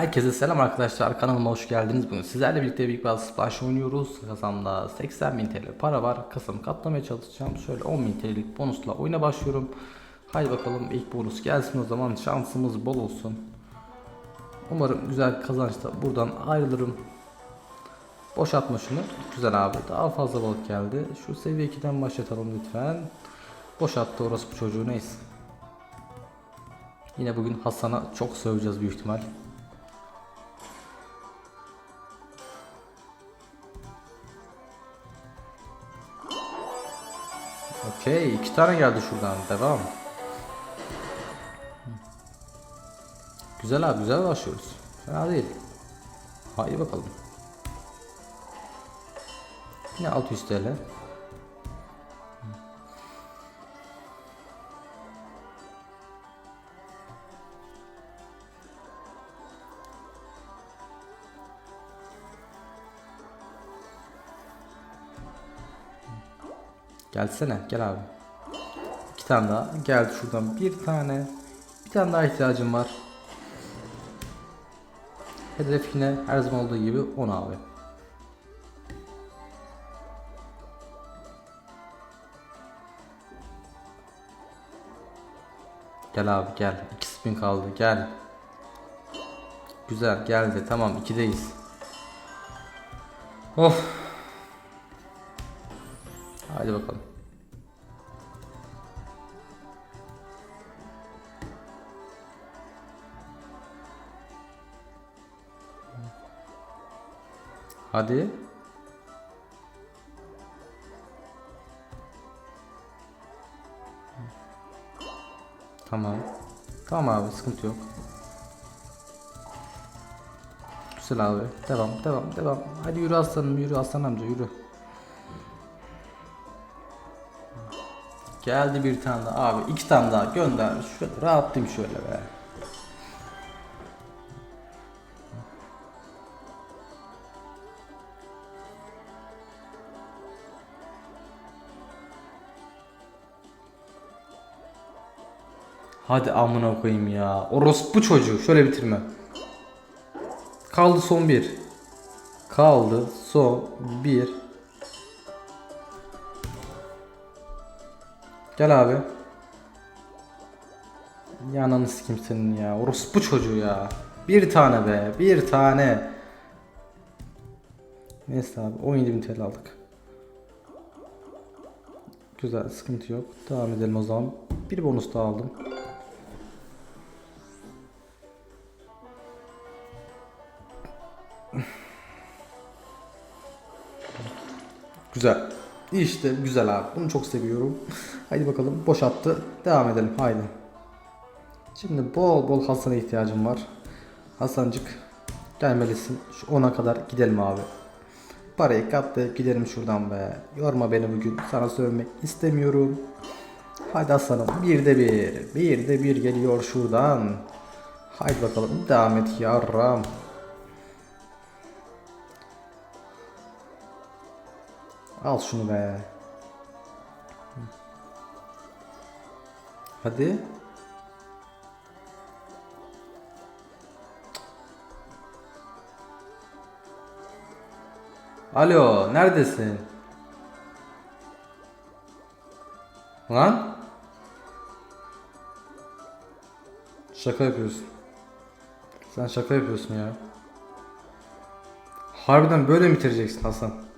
Herkese selam arkadaşlar kanalıma hoş geldiniz. Bugün sizlerle birlikte Big Bass Splash oynuyoruz. Kasamda 80.000 TL para var. Kasamı katlamaya çalışacağım. Şöyle 10.000 TL'lik bonusla oyuna başlıyorum. Haydi bakalım ilk bonus gelsin o zaman şansımız bol olsun. Umarım güzel kazançla buradan ayrılırım. Boşaltma şunu. Güzel abi. Daha fazla balık geldi. Şu seviye 2'den başlatalım lütfen. Boşalttı orası bu çocuğu neyse. Yine bugün Hasan'a çok söveceğiz büyük ihtimal. Okey, iki tane geldi şuradan. Devam. Güzel abi, güzel başlıyoruz. Fena değil. Haydi bakalım. Yine 600 TL. Gelsene, gel abi. İki tane daha. Geldi şuradan bir tane. Bir tane daha ihtiyacım var. Hedef yine her zaman olduğu gibi 10 abi. Gel abi gel. İki spin kaldı. Gel. Güzel geldi. Tamam ikideyiz. Of. Haydi bakalım. Hadi. Tamam. Tamam abi sıkıntı yok. Güzel abi. Devam devam devam. Hadi yürü aslanım yürü aslan amca yürü. Geldi bir tane daha abi iki tane daha gönder. Şöyle rahatlayayım şöyle be. Hadi amına koyayım ya. Orospu çocuğu. Şöyle bitirme. Kaldı son bir. Kaldı son bir. Gel abi. Yanını sikim senin ya. Orospu çocuğu ya. Bir tane be. Bir tane. Neyse abi. 17.000 TL aldık. Güzel. Sıkıntı yok. Devam edelim o zaman. Bir bonus daha aldım. Güzel. İşte güzel abi. Bunu çok seviyorum. Haydi bakalım boşalttı. Devam edelim. Haydi. Şimdi bol bol Hasan'a ihtiyacım var. Hasancık gelmelisin. Şu 10'a kadar gidelim abi. Parayı katlayıp gidelim şuradan be. Yorma beni bugün. Sana sövmek istemiyorum. Haydi Hasan'ım. Bir de bir. Bir de bir geliyor şuradan. Haydi bakalım. Devam et yarram. Al şunu be. Hadi. Alo, neredesin? Lan? Şaka yapıyorsun. Sen şaka yapıyorsun ya. Harbiden böyle mi bitireceksin Hasan?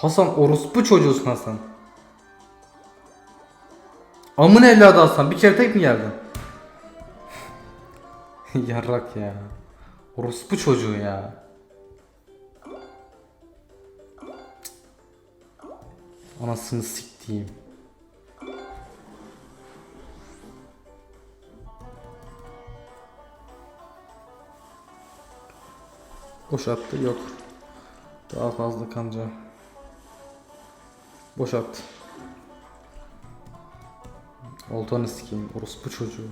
Hasan orospu çocuğusun Hasan. Amın evladı Hasan bir kere tek mi geldin? Yarrak ya. Orospu çocuğu ya. Anasını siktiğim. Boşalttı yok. Daha fazla kanca. Sikeyim. Orospu çocuğu.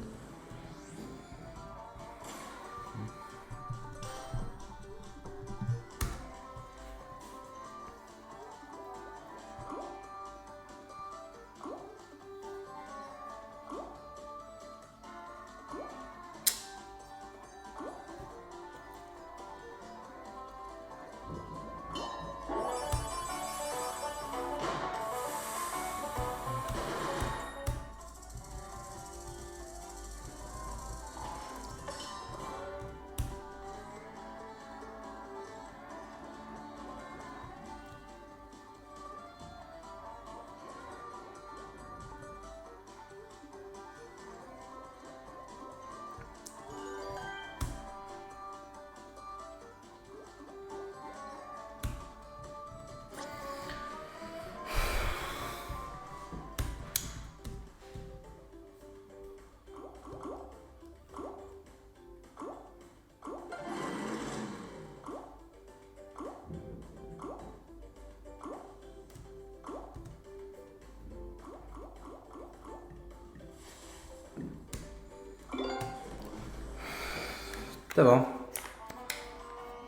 Devam.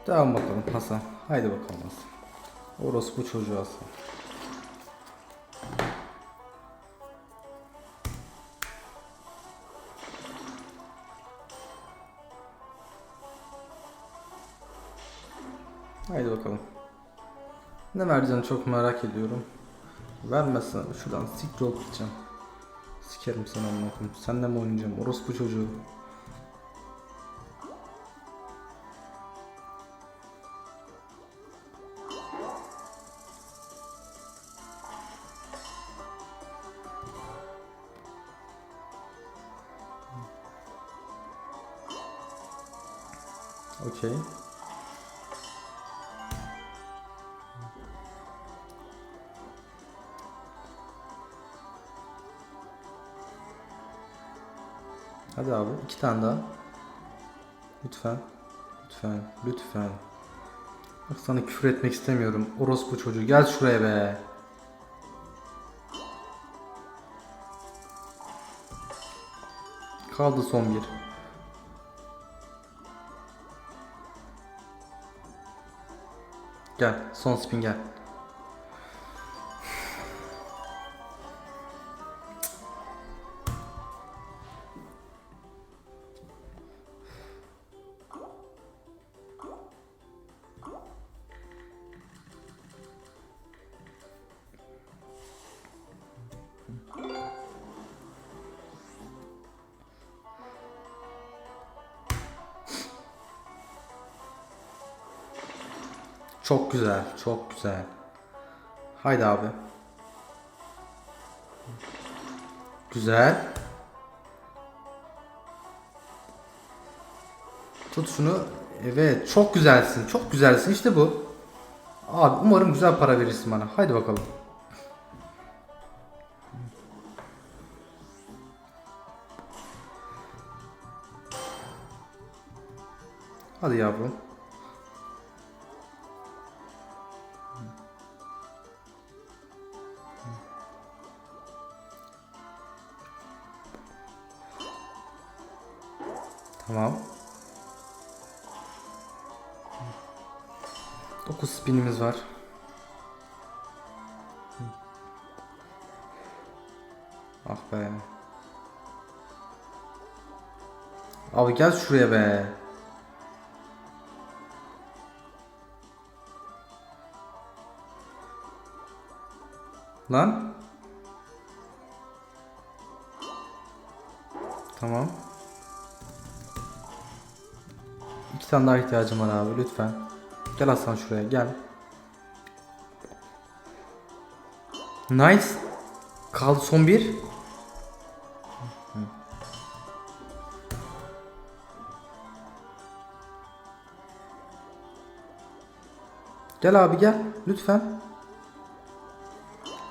Devam bakalım Hasan. Haydi bakalım Hasan. Orası bu çocuğu Hasan. Haydi bakalım. Ne vereceğini çok merak ediyorum. Vermezsen şuradan siktir olup gideceğim. Sikerim seni amına koyayım. Seninle mi oynayacağım? Orospu çocuğu. Okey. Hadi abi iki tane daha. Lütfen. Lütfen. Lütfen. Bak sana küfür etmek istemiyorum. Orospu çocuğu gel şuraya be. Kaldı son bir. Gel son spin gel. Çok güzel, çok güzel. Haydi abi. Güzel. Tut şunu. Evet, çok güzelsin. Çok güzelsin. İşte bu. Abi umarım güzel para verirsin bana. Haydi bakalım. Hadi yavrum. Tamam. 9 spinimiz var. Ah be. Abi gel şuraya be. Lan. Tamam. İki tane daha ihtiyacım var abi lütfen. Gel Hasan şuraya gel. Nice. Kaldı son bir. Gel abi gel lütfen.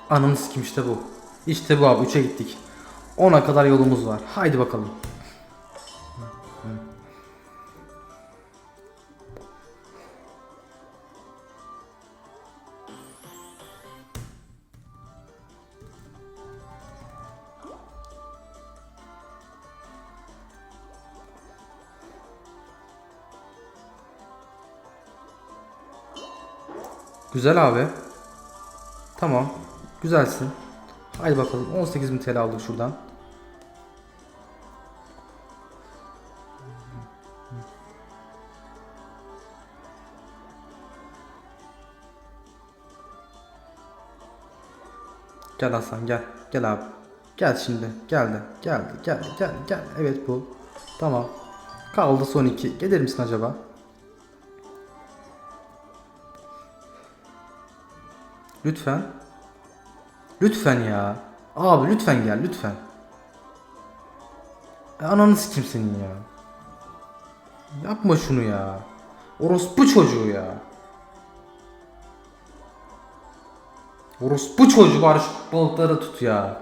Ananı sikim işte bu. İşte bu abi 3'e gittik. 10'a kadar yolumuz var. Haydi bakalım. Güzel abi. Tamam. Güzelsin. Haydi bakalım 18.000 TL aldık şuradan. Gel Hasan gel. Gel abi. Gel şimdi. Geldi. Geldi. Geldi. Gel. Gel. Evet bu. Tamam. Kaldı son iki. Gelir misin acaba? Lütfen. Lütfen ya. Abi lütfen gel lütfen. E, ananı kim senin ya. Yapma şunu ya. Orospu çocuğu ya. Orospu çocuğu bari şu balıkları tut ya.